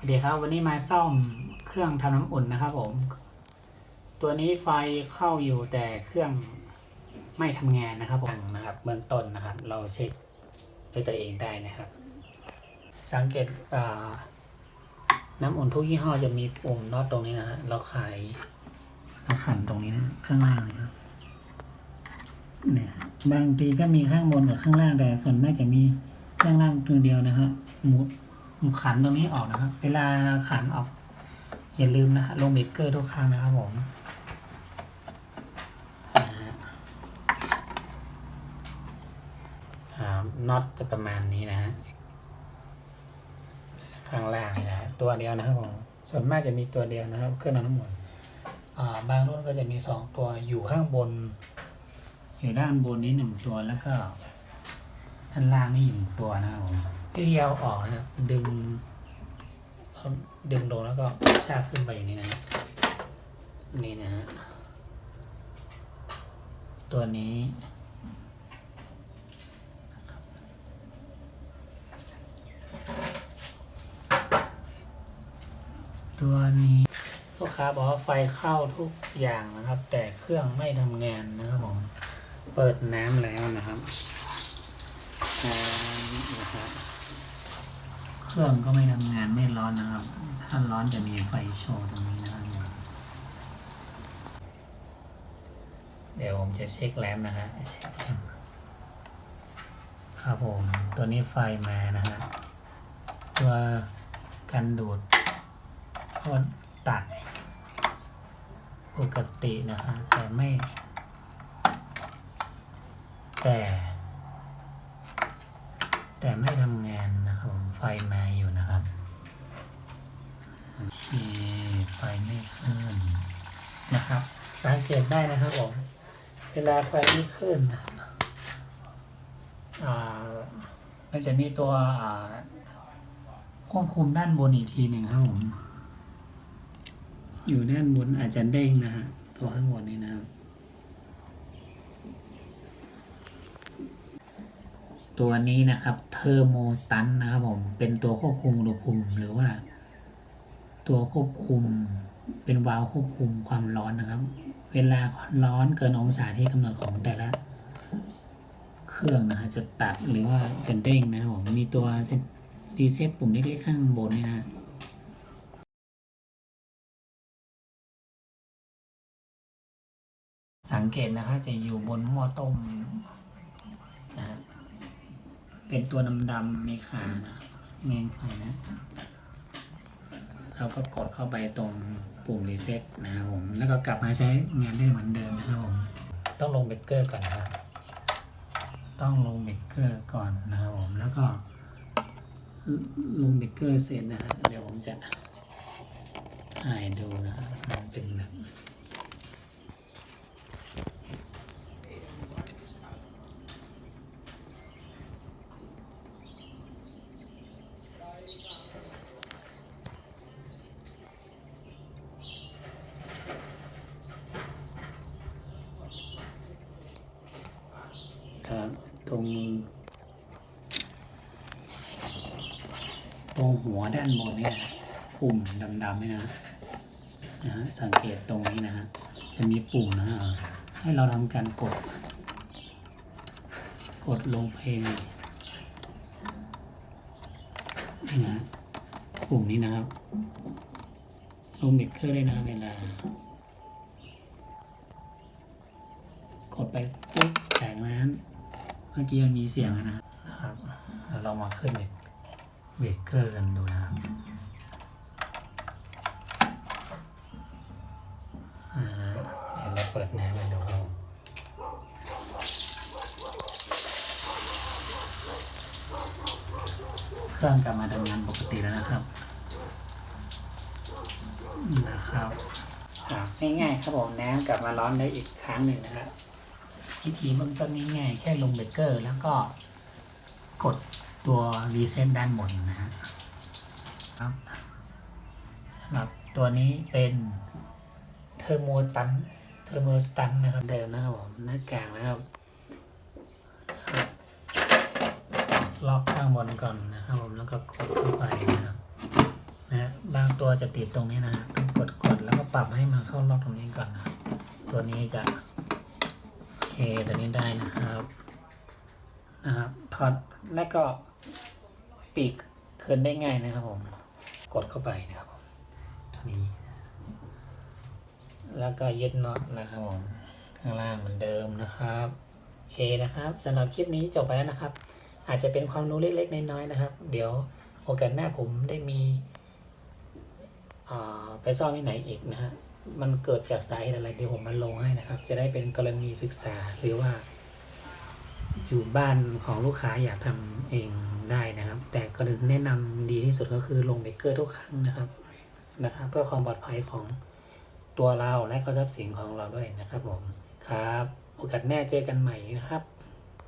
สวัสดีครับวันนี้มาซ่อมเครื่องทำน้ำอุ่นนะครับผม ตัวนี้ไฟเข้าอยู่แต่เครื่องไม่ทำงานนะครับผมนะครับเบื้องต้นนะครับ เราเช็คด้วยตัวเองได้นะครับ สังเกตอ่าน้ำอุ่นทุกยี่ห้อจะมีปุ่มน็อตตรงนี้นะฮะเราขายเราขันตรงนี้นะข้างล่างนะครับเนี่ยบางทีก็มีข้างบนกับข้างล่างแต่ส่วนมากจะมีข้างล่างตัวเดียวนะครับหมุดหมุด ขันตรงนี้ออกนะครับ เวลาขันออก อย่าลืมนะฮะลงเบเกอร์ทุกครั้งนะครับผมน็อตจะประมาณนี้นะฮะข้างล่างนี่นะฮะตัวเดียวนะครับผมส่วนมากจะมีตัวเดียวนะครับ เครื่องนำน้ำมันอ่าบางรุ่นก็จะมีสองตัวอยู่ข้างบน อยู่ด้านบนนี้หนึ่งตัวแล้วก็ ด้านล่างนี่หนึ่ตัวนะครับผมวิธีเอาออกนะครับดึงดึงลงแล้วก็ชาขึ้นไปอย่างนี้นะนี่นะฮะตัวนี้ตัวนี้ลูกค้าบอกว่าไฟเข้าทุกอย่างนะครับ แต่เครื่องไม่ทำงานนะครับผม เปิดน้ำแล้วนะครับ เครื่องก็ไม่ทำงานไม่ร้อนนะครับ ถ้าร้อนจะมีไฟโชว์ตรงนี้นะครับ เดี๋ยวผมจะเช็คแรมนะฮะเช็คแรมครับผม ตัวนี้ไฟมานะฮะ ตัวกันดูดก็ตัด ปกตินะฮะแต่ไม่ แต่ แต่ไม่ทำงานนะครับผมไฟมาอยู่นะครับโอเคไฟไม่ขึ้นนะครับ สังเกตได้นะครับผมเวลาไฟไม่ขึ้นอ่ามันจะมีตัวควบคุมด้านบนอีกทีหนึ่งครับผม อยู่ด้านบนอาจจะเด้งนะฮะตัวข้างบนนี้นะครับ ตัวนี้นะครับเทอร์โมสตันนะครับผม เป็นตัวควบคุมอุณหภูมิหรือว่า ตัวควบคุมเป็นวาล์วควบคุมความร้อนนะครับ เวลาร้อนเกินองศาที่กำหนดของแต่ละ เครื่องนะฮะจะตัดหรือว่าจะเด้งนะครับผมมีตัวเซตรีเซ็ตปุ่มเล็กๆข้างบนนี่นะสังเกตนะคะจะอยู่บนหม้อต้ม เป็นตัวดำๆมีขานะเมนไฟนะ เราก็กดเข้าไปตรงปุ่มรีเซ็ตนะครับผม แล้วก็กลับมาใช้งานได้เหมือนเดิมนะครับผม ต้องลงเบรกเกอร์ก่อนครับ ต้องลงเบรกเกอร์ก่อนนะครับผม แล้วก็ ลงเบรกเกอร์เสร็จนะฮะเดี๋ยวผมจะถ่ายดูนะมันเป็นแบบ ครับ ตรงตรงหัวด้านบนเนี่ยปุ่มดำๆเนี่ยนะนะฮะสังเกตตรงนี้นะฮะจะมีปุ่มนะฮะให้เราทำการกด กดลงเพลงนี่นะปุ่มนี้นะครับลงเบรกเกอร์ได้นะเวลากดไปปุ๊บจากนั้น มื่อกี้มันมีเสียงอะนะครับแล้วเรามาขึ้นเบรกเกอร์กันดูนะครับอ่าเดี๋ยวเราเปิดน้ำกันดูครับเครื่องกลับมาทำงานปกติแล้วนะครับ นะครับครับง่ายๆครับผมน้ำกลับมาร้อนได้อีกครั้งหนึ่งนะครับ วิธีเบื้องต้นง่ายๆแค่ลงเบเกอร์ แล้วก็กดตัวรีเซ็ตด้านบนนะฮะครับสำหรับตัวนี้เป็นเทอร์โมตันเทอร์โมสตันนะครับเดิมนะครับผมหน้ากลางนะครับล็อกข้างบนก่อนนะครับผมแล้วก็กดเข้าไปนะครับนะฮะตัวจะติดตรงนี้นะต้องกดกดแล้วก็ปรับให้มันเข้าล็อกตรงนี้ก่อนนะตัวนี้จะ ตัวนี้ได้นะครับนะครับถอดแล้วก็ปีกเคลื่อนได้ง่ายนะครับผม กดเข้าไปนะครับตรงนี้ แล้วก็ยึดน็อตนะครับผมข้างล่างเหมือนเดิมนะครับโอเคนะครับสำหรับคลิปนี้จบไปแล้วนะครับ อาจจะเป็นความรู้เล็กๆน้อยๆนะครับ เดี๋ยวโอกาสหน้าผมได้มีอ่าไปซ่อมที่ไหนอีกนะฮะ มันเกิดจากสาเหตุอะไรเดี๋ยวผมมาลงให้นะครับ จะได้เป็นกรณีศึกษาหรือว่า อยู่บ้านของลูกค้าอยากทำเองได้นะครับ แต่ก็แนะนำดีที่สุดก็คือลงเบเกอร์ทุกครั้งนะครับนะครับ เพื่อความปลอดภัยของตัวเราและก็ทรัพย์สินของเราด้วยนะครับผมครับ โอกาสแน่เจอกันใหม่นะครับ